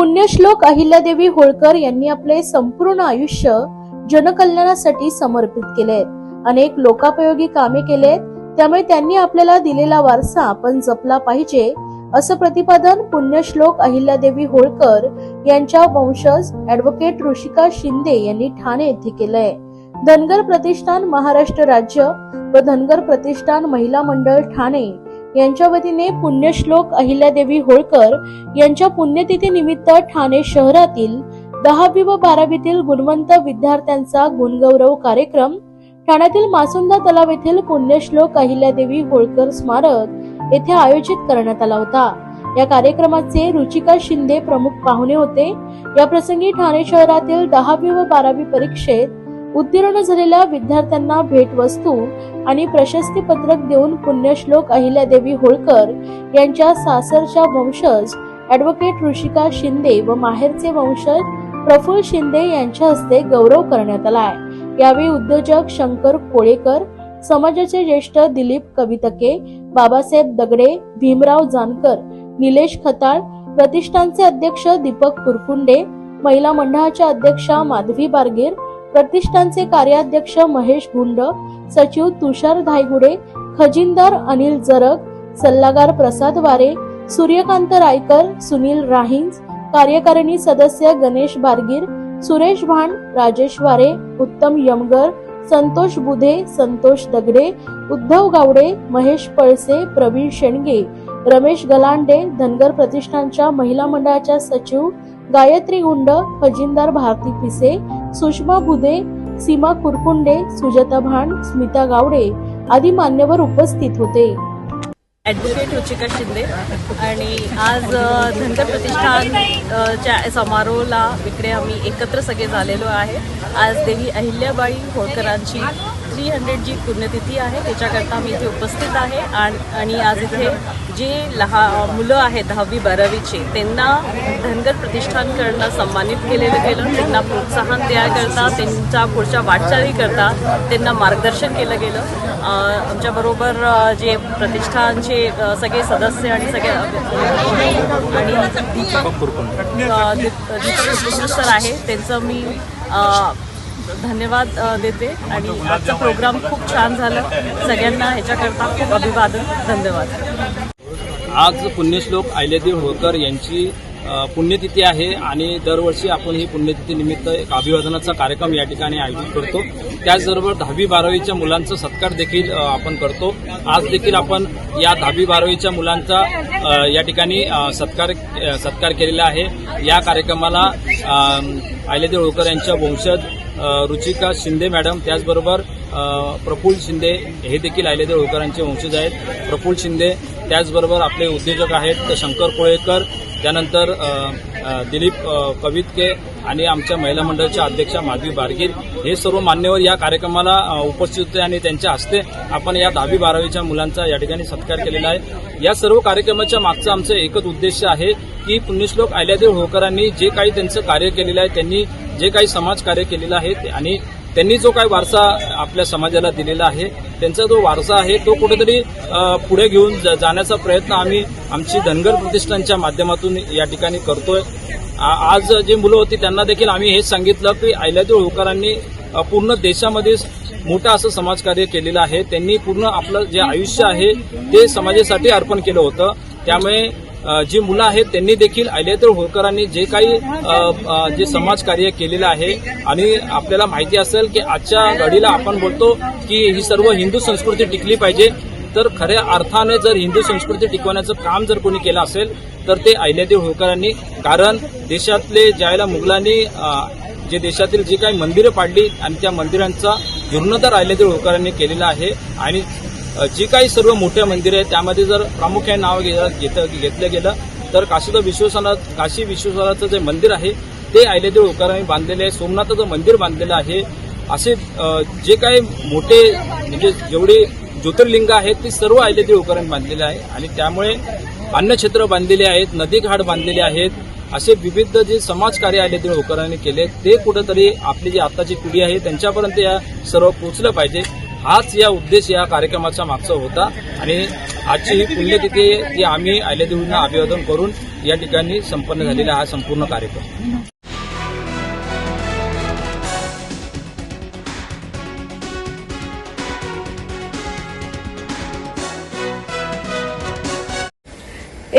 पुण्यश्लोक अहिल्यादेवी होळकर यांनी आपले संपूर्ण आयुष्य जनकल्याणासाठी समर्पित केले. अनेक लोकापयोगी कामे केलेत त्यामुळे त्यांनी आपल्याला दिलेला वारसा आपण जपला पाहिजे असं प्रतिपादन पुण्यश्लोक अहिल्यादेवी होळकर यांच्या वंशज ऍडव्होकेट ऋषिका शिंदे यांनी ठाणे येथे केलंय. धनगर प्रतिष्ठान महाराष्ट्र राज्य व धनगर प्रतिष्ठान महिला मंडळ ठाणे. यांच्या वतीने पुण्यश्लोक अहिल्यादेवी होळकर यांच्या पुण्यतिथी निमित्त ठाणे शहरातील दहावी व बारावीतील गुणवंत विद्यार्थ्यांचा गुणगौरव कार्यक्रम ठाण्यातील मासुंदा तलाव येथील पुण्यश्लोक अहिल्यादेवी होळकर स्मारक येथे आयोजित करण्यात आला होता. या कार्यक्रमाचे रुचिका शिंदे प्रमुख पाहुणे होते. या प्रसंगी ठाणे शहरातील दहावी व बारावी परीक्षेत उत्तीर्ण झालेल्या विद्यार्थ्यांना भेटवस्तू आणि प्रशस्ती पत्रक देऊन पुण्यश्लोक अहिल्यादेवी होळकर यांच्या सासरच्या वंशज ऍडव्होकेट ऋषिका शिंदे व माहेरचे वंशज प्रफुल्ल शिंदे यांच्या हस्ते गौरव करण्यात आलाय यावेळी उद्योजक शंकर कोळेकर समाजाचे ज्येष्ठ दिलीप कवितके बाबासाहेब दगडे भीमराव जानकर निलेश खताळ प्रतिष्ठानचे अध्यक्ष दीपक कुरकुंडे महिला मंडळाच्या अध्यक्षा माधवी बारगीर प्रतिष्ठानचे कार्याध्यक्ष महेश गुंड सचिव तुषार धायगुडे खजिनदार अनिल जरग सल्लागार प्रसाद वारे सूर्यकांत रायकर सुनील राहिंज कार्यकारिणी सदस्य गणेश बारगीर सुरेश भांड राजेश वारे उत्तम यमगर संतोष बुधे संतोष दगडे उद्धव गावडे महेश पळसे प्रवीण शेणगे रमेश गलांडे धनगर प्रतिष्ठानच्या महिला मंडळाच्या सचिव गायत्री गुंड खजिनदार भारती पिसे सुषमा बुधे सीमा कुरकुंडे सुजाता भांड स्मिता गावडे आदी मान्यवर उपस्थित होते. ॲडव्होकेट रुचिका शिंदे आणि आज अ, धनगर प्रतिष्ठान च्या समारोहाला इकडे आम्ही एकत्र सगळे झालेलो आहे. आज देवी अहिल्याबाई होळकरांची थ्री हंड्रेड जी पुण्यतिथी आहे. त्याच्याकरता मी इथे उपस्थित आहे. आणि आणि आज इथे जे लहा मुलं आहेत दहावी बारावीचे त्यांना धनगर प्रतिष्ठानकडनं सन्मानित केलेलं गेलं. त्यांना प्रोत्साहन द्याकरता त्यांच्या पुढच्या वाटचालीकरता त्यांना मार्गदर्शन केलं गेलं. आमच्याबरोबर जे प्रतिष्ठानचे सगळे सदस्य आणि सगळे आणि दीपक दीपक सर आहे. त्यांचं मी धन्यवाद देते. आणि आजचा प्रोग्राम खूप छान झाला. सगळ्यांना ह्याच्याकरता खूप अभिवादन. धन्यवाद. आज पुण्यश्लोक अहिल्यादेव होळकर यांची पुण्यतिथी आहे आणि दरवर्षी आपण ही पुण्यतिथीनिमित्त एक अभिवादनाचा कार्यक्रम या ठिकाणी आयोजित करतो. त्याचबरोबर दहावी बारावीच्या मुलांचा सत्कार देखील आपण करतो. आज देखील आपण या दहावी बारावीच्या मुलांचा या ठिकाणी सत्कार सत्कार केलेला आहे. या कार्यक्रमाला आयलेदेव होळकर यांच्या वंशज रुचिका शिंदे मॅडम त्याचबरोबर प्रफुल प्रफुल्ल शिंदे हे देखील अहिल्यादेव होळकरांचे वंशज आहेत. प्रफुल्ल शिंदे त्याचबरोबर आपले उद्योजक आहेत शंकर कोळेकर त्यानंतर दिलीप कवितके आणि आमच्या महिला मंडळाच्या अध्यक्षा माधवी बारगीर. हे सर्व मान्यवर या कार्यक्रमाला उपस्थित होते आणि त्यांच्या हस्ते आपण या दहावी बारावीच्या मुलांचा या ठिकाणी सत्कार केलेला आहे. या सर्व कार्यक्रमाच्या मागचं आमचं एकच उद्देश आहे की पुण्यश्लोक अहिल्यादेव होळकरांनी जे काही त्यांचं कार्य केलेलं आहे त्यांनी जे काही समाजकार्य केलेलं आहे आणि त्यांनी जो काही वारसा आपल्या समाजाला दिलेला आहे त्यांचा जो वारसा आहे तो कुठेतरी पुढे घेऊन जाण्याचा प्रयत्न आम्ही आमची धनगर प्रतिष्ठानच्या माध्यमातून या ठिकाणी करतोय. आज जे मुलं होती त्यांना देखील आम्ही हेच सांगितलं की अहिल्यादेव होळकरांनी पूर्ण देशामध्ये मोठं असं समाजकार्य केलेलं आहे. त्यांनी पूर्ण आपलं जे आयुष्य आहे ते समाजासाठी अर्पण केलं होतं. त्यामुळे जी मुलं आहेत त्यांनी देखील अहिल्यादेव होळकरांनी जे काही जे समाजकार्य केलेलं आहे आणि आपल्याला माहिती असेल की आजच्या घडीला आपण बोलतो की ही सर्व हिंदू संस्कृती टिकली पाहिजे. तर खऱ्या अर्थाने जर हिंदू संस्कृती टिकवण्याचं काम जर कोणी केलं असेल तर ते अहिल्यादेव होळकरांनी. कारण देशातले ज्यावेळेला मुघलांनी जे देशातील जी काही मंदिरं पाडली आणि त्या मंदिरांचा जीर्णोद्धार अहिल्यादेव होळकरांनी केलेला आहे आणि जी काही सर्व मोठे मंदिरं आहेत त्यामध्ये जर प्रामुख्याने नाव घे- घेतलं गेलं तर काशीचं विश्वेश्वरनाथ काशी विश्वेश्वराचं जे मंदिर आहे ते अहिल्यादेव होळकरांनी बांधलेले आहे सोमनाथाचं मंदिर बांधलेलं आहे. असे जे काही मोठे म्हणजे जेवढे ज्योतिर्लिंग आहेत ते सर्व अहिल्यादेव होळकरांनी बांधलेले आहे. आणि त्यामुळे अन्नक्षेत्र बांधलेले आहेत नदीघाट बांधलेले आहेत. असे विविध जे समाजकार्य अहिल्यादेव होळकरांनी केले ते कुठंतरी आपली जी आताची पिढी आहे त्यांच्यापर्यंत या सर्व पोहोचलं पाहिजे. हाच या उद्देश या कार्यक्रमाचा मागचा होता. आणि आजची ही पुण्यतिथी आहे, आम्ही आयल्यादेवींना अभिवादन करून या ठिकाणी संपन्न झालेला हा संपूर्ण कार्यक्रम.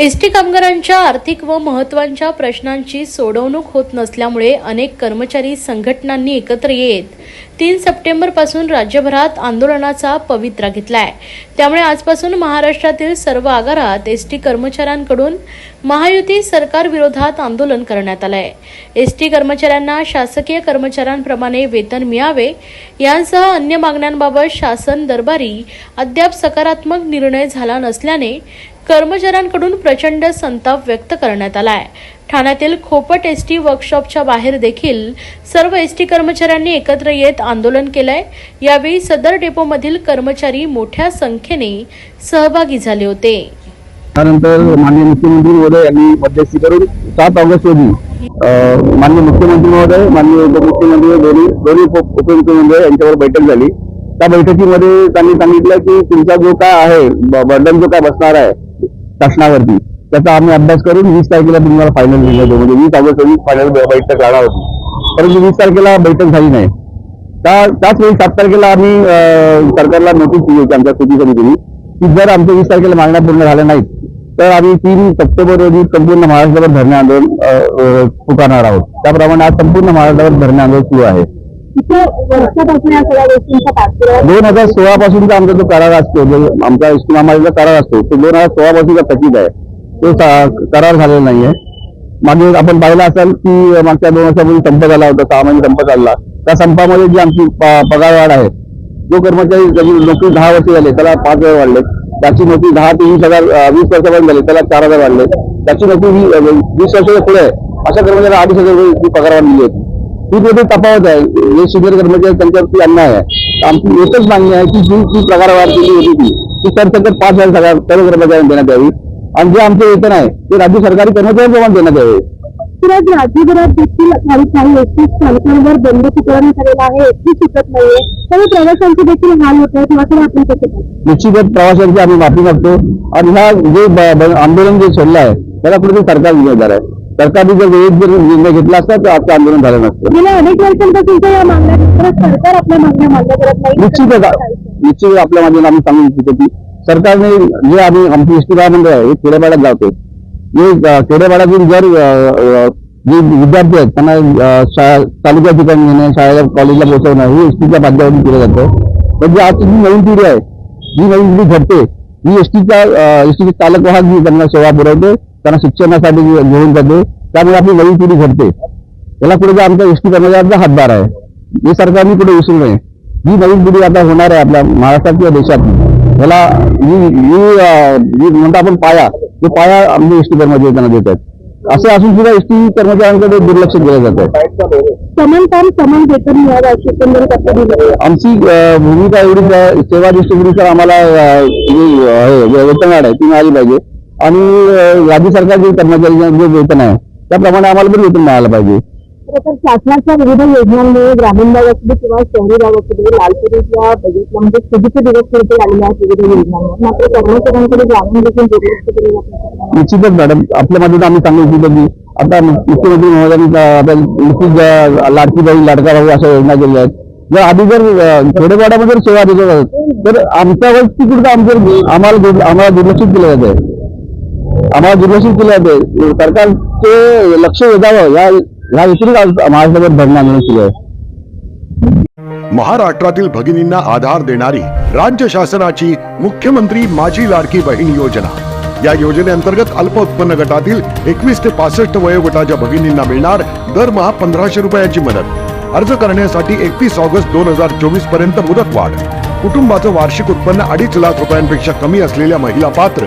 एसटी कामगारांच्या आर्थिक व महत्त्वाच्या प्रश्नांची सोडवणूक होत नसल्यामुळे अनेक कर्मचारी संघटनांनी एकत्र येत तीन सप्टेंबरपासून राज्यभरात आंदोलनाचा पवित्रा घेतलाय. त्यामुळे आजपासून महाराष्ट्रातील सर्व आगारात एसटी कर्मचाऱ्यांकडून महायुती सरकार विरोधात आंदोलन करण्यात आलंय. एसटी कर्मचाऱ्यांना शासकीय कर्मचाऱ्यांप्रमाणे वेतन मिळावे यांसह अन्य मागण्यांबाबत शासन दरबारी अद्याप सकारात्मक निर्णय झाला नसल्याने कर्मचाऱ्यांकडून प्रचंड संताप व्यक्त करण्यात आलाय. ठाण्यातील खोपट एसटी वर्कशॉपच्या बाहेर देखील सर्व एसटी कर्मचाऱ्यांनी एकत्र येत आंदोलन केलंय. यावेळी सदर डेपोमधील कर्मचारी मोठ्या संख्येने सहभागी झाले होते. त्यानंतर माननीय मुख्यमंत्री महोदय यांनी मध्यस्थी करून सात ऑगस्ट रोजी माननीय मुख्यमंत्री महोदय माननीय उपमुख्यमंत्री दोन्ही दोन्ही उपमुख्यमंत्री यांच्यावर बैठक झाली. त्या बैठकीमध्ये त्यांनी सांगितलं की तुमचा जो काय आहे बर्डन जो काय बसणार आहे शासनावरती. त्याचा आम्ही अभ्यास करून वीस तारखेला तुम्हाला फायनल निर्णय म्हणजे वीस ऑगस्ट रोजी फायनल बैठक राहणार होती. परंतु वीस तारखेला बैठक झाली नाही. त्या त्याच वेळी सात तारखेला आम्ही सरकारला नोटीस दिली होती आमच्या कृती समितीने की जर आमच्या वीस तारखेला मागण्या पूर्ण झाल्या नाहीत तर आम्ही तीन सप्टेंबर रोजी संपूर्ण महाराष्ट्रावर धरणे आंदोलन पुकारणार आहोत. त्याप्रमाणे आज संपूर्ण महाराष्ट्रावर धरणे आंदोलन सुरू आहे. दोन हजार सोळा पासूनचा आमचा जो करार असतो आमचा इस्लामाबादचा करार असतो तो दोन हजार सोळा पासूनचा थकीत आहे. तो करार झालेला नाहीये. मागे आपण पाहिलं असाल की मागच्या दोन वर्षापूर्वी संप झाला होता सहा महिने संप चालला. त्या संपामध्ये जी आमची पगार पगारवाढ आहे जो कर्मचारी ज्याची नोकरी दहा वर्ष झाले त्याला पाच हजार वाढले. त्याची नोकरी दहा ते वीस हजार वीस वर्षापर्यंत झाली त्याला चार हजार वाढले. त्याची नोकरी वीस वर्षाच्या पुढे आहे. अशा कर्मचाऱ्याला अडीच हजार रुपये ती पगारवाढ दिली होती. ही मोठी तफावत आहे जे सिनियर कर्मचारी त्यांच्यावरती अन्याय आहे तर आमची एकच मागणी आहे की जी जी केली होती ती ती सरसकट पाच हज़ार सगळ्या सर्व कर्मचाऱ्यांना देण्यात यावी आणि जे आमचे वेतन आहे ते राज्य सरकारी कर्मचाऱ्यांप्रमाणे देण्यात यावे आज राज्यभरात देखील काही काही एसटी स्थानकांवर बंदीकरण झालेलं आहे एसटी शिकत नाहीये त्यामुळे प्रवाशांचे देखील हाल होत आहेत याकडे आपण निश्चितच प्रवाशांची आम्ही माफ़ी मागतो आणि जे आंदोलन जे सोडलं आहे त्याला कुठेतरी सरकार जिम्मेदार आहे सरकारने जर वेळेत जर निर्णय घेतला असता तर आजचं आंदोलन झालं नसतं गेल्या अनेक वर्षांपासूनच्या या मागण्या खरंच सरकार आपल्या मागण्या मान्य करत नाही. निश्चितच निश्चित आपल्या माध्यमातून आम्ही सांगू इच्छितो की सरकारने जे आम्ही आमची एसटी मंडळ आहे हे खेड्यापाड्यात जातो जे खेड्यापाड्यातून जर जे विद्यार्थी आहेत त्यांना शाळा तालुक्या ठिकाणी नेणे शाळेला कॉलेजला पोहोचवणं हे एसटीच्या माध्यमातून केलं जातं. म्हणजे आजची जी नवीन पिढी आहे जी नवीन पिढी घडते ही एसटीचा एसटीचे चालक वाहक जी त्यांना सेवा पुरवते त्यांना शिक्षणासाठी घेऊन जाते त्यामुळे आपली नवीन पिढी घडते. त्याला कुठे आमच्या एसटी कर्मचाऱ्यांचा हातभार आहे. हे सरकारने पुढे विसरू नये. जी नवीन पिढी आता होणार आहे आपल्या महाराष्ट्रात किंवा देशात. याला जी जी अं, जी म्हणतो आपण पाया तो पाया आमचे एसटी कर्मचारी त्यांना देत आहेत. असं असून सुद्धा एसटी कर्मचाऱ्यांकडे दुर्लक्ष केलं जातं समान काम समान वेतन मिळावं अशी एकंदरीत आपण दिलं आमची भूमिका एवढीच आहे सेवा दृष्टीनुसार आम्हाला आहे, वेतनवाढ आहे ती मिळाली पाहिजे. आणि राज्य सरकारचे कर्मचारी जे वेतन आहे त्याप्रमाणे आम्हाला पण वेतन मिळालं पाहिजे. तर शासनाच्या विविध योजनांमुळे ग्रामीण भागामध्ये किंवा शहरी भागामध्ये लालपरीच्या बजेटला म्हणजे सुधीचे दिवस पुढे आलेले आहेत विविध योजनांवर मात्र कर्मचाऱ्यांकडे ग्रामीण देखील दुर्लक्ष केले जाते निश्चितच मॅडम. आपल्या मध्ये आम्ही सांगू इच्छितो की आता मुख्यमंत्री महोदयांनी आता नुकतीच लाडकी बाई लाडका भाऊ अशा योजना केल्या आहेत. जर आधी जर जर सेवा दिल्या जातात तर आमच्यावर कुठं आमचं आम्हाला दुर्- आम्हाला दुर्लक्षित केलं जाते. आम्हाला दुर्लक्षित केलं जाते सरकारचे लक्ष वेधावं. या या व्यतिरिक्त आज महाराष्ट्रावर धरणं आंदोलन सुरू आहे. महाराष्ट्रातील भगिनींना आधार देणारी राज्य शासनाची मुख्यमंत्री माझी लाडकी बहीण योजना. या योजनेअंतर्गत अल्प उत्पन्न गटातील एकवीस ते पासष्ट वयोगटाच्या भगिनींना मिळणार दरमहा पंधराशे रुपयाची मदत. अर्ज करण्यासाठी एकतीस ऑगस्ट दोन हजार चोवीसपर्यंत मुदतवाढ. कुटुंबाचं वार्षिक उत्पन्न अडीच लाख रुपयांपेक्षा कमी असलेल्या महिला पात्र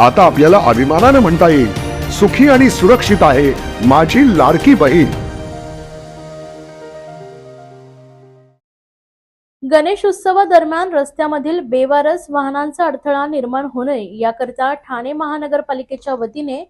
आता आपल्याला अभिमानानं म्हणता येईल सुखी आणि सुरक्षित आहे माझी लाडकी बहीण. गणेश उत्सवादरम्यान रस्त्यामधील बेवारस वाहनांचा अडथळा निर्माण होऊ नये याकरिता ठाणे महानगरपालिकेच्या वतीने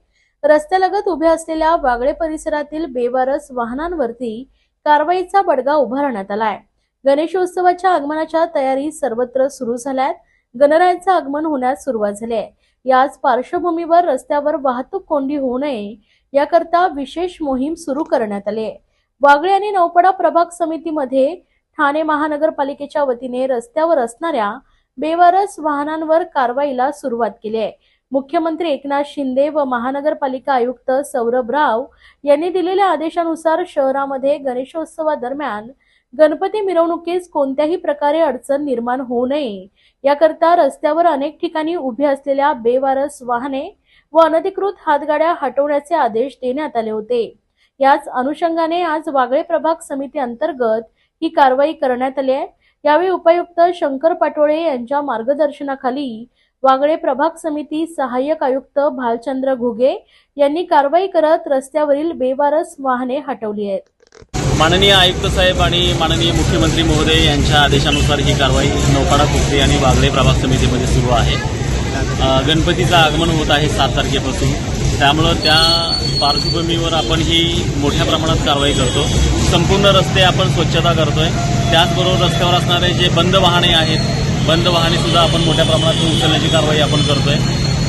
रस्त्यालगत उभे असलेल्या वागळे परिसरातील बेवारस वाहनांवरती कारवाईचा बडगा उभारण्यात आलाय. गणेशोत्सवाच्या आगमनाच्या तयारी सर्वत्र सुरू झाल्यात. गणरायाचं आगमन होण्यास सुरुवात झाली आहे. याच पार्श्वभूमीवर रस्त्यावर वाहतूक कोंडी होऊ नये याकरता विशेष मोहीम सुरू करण्यात आली आहे. वागळे आणि नौपडा प्रभाग समितीमध्ये ठाणे महानगरपालिकेच्या वतीने रस्त्यावर असणाऱ्या बेवारस वाहनांवर कारवाईला सुरुवात केली आहे. मुख्यमंत्री एकनाथ शिंदे व महानगरपालिका आयुक्त सौरभ राव यांनी दिलेल्या आदेशानुसार शहरामध्ये गणेशोत्सवादरम्यान गणपती मिरवणुकीस कोणत्याही प्रकारे अडचण निर्माण होऊ नये. याकरता रस्त्यावर अनेक ठिकाणी उभी असलेल्या बेवारस वाहने व अनधिकृत हातगाड्या हटवण्याचे आदेश देण्यात आले होते. याच अनुषंगाने आज वागळे प्रभाग समिती अंतर्गत ही कारवाई करण्यात आली आहे. यावेळी उपायुक्त शंकर पाटोळे यांच्या मार्गदर्शनाखाली वागळे प्रभाग समिती सहाय्यक आयुक्त भालचंद्र घुगे यांनी कारवाई करत रस्त्यावरील बेवारस वाहने हटवली आहेत. माननीय आयुक्त साहेब आणि माननीय मुख्यमंत्री महोदय यांच्या आदेशानुसार ही कारवाई नौपाडा कुकरी आणि वागळे प्रभाग समितीमध्ये सुरू आहे. गणपतीचं आगमन होत आहे सात तारखेपासून. त्यामुळं त्या पार्श्वभूमीवर आपण ही मोठ्या प्रमाणात कारवाई करतो. संपूर्ण रस्ते आपण स्वच्छता करतोय. त्याचबरोबर रस्त्यावर असणारे जे बंद वाहने आहेत बंद वाहनेसुद्धा आपण मोठ्या प्रमाणात उचलण्याची कारवाई आपण करतोय.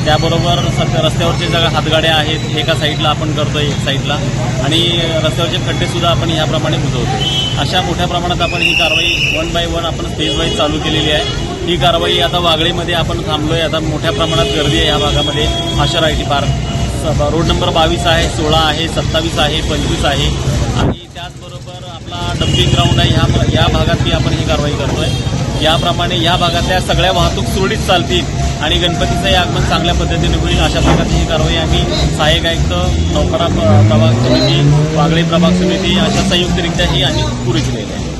त्याबरोबर सध्या रस्त्यावरचे ज्या हातगाड्या आहेत एका साईडला आपण करतो एक साईडला आणि रस्त्यावरचे खड्डेसुद्धा आपण याप्रमाणे बुजवतो अशा मोठ्या प्रमाणात आपण ही कारवाई वन बाय वन आपण स्टेज वाईज चालू केलेली आहे. ही कारवाई आता वागळेमध्ये आपण थांबलोय. आता मोठ्या प्रमाणात गर्दी आहे या भागामध्ये. Asha I T park road number बावीस आहे सोळा आहे सत्तावीस आहे पंचवीस आहे. आणि त्याचबरोबर आपला डम्पिंग ग्राउंड आहे. ह्या या भागातही आपण ही कारवाई करतो आहे याप्रमाणे या भागातल्या सगळ्या वाहतूक सुरळीत चालतील आणि गणपतीचंही आगमन चांगल्या पद्धतीने होईल अशा प्रकारची ही कारवाई आम्ही सहाय्यक आयुक्त नौकरा प्रभाग समिती वागळे प्रभाग समिती अशा संयुक्तरित्या ही आम्ही पुरी केलेली आहे.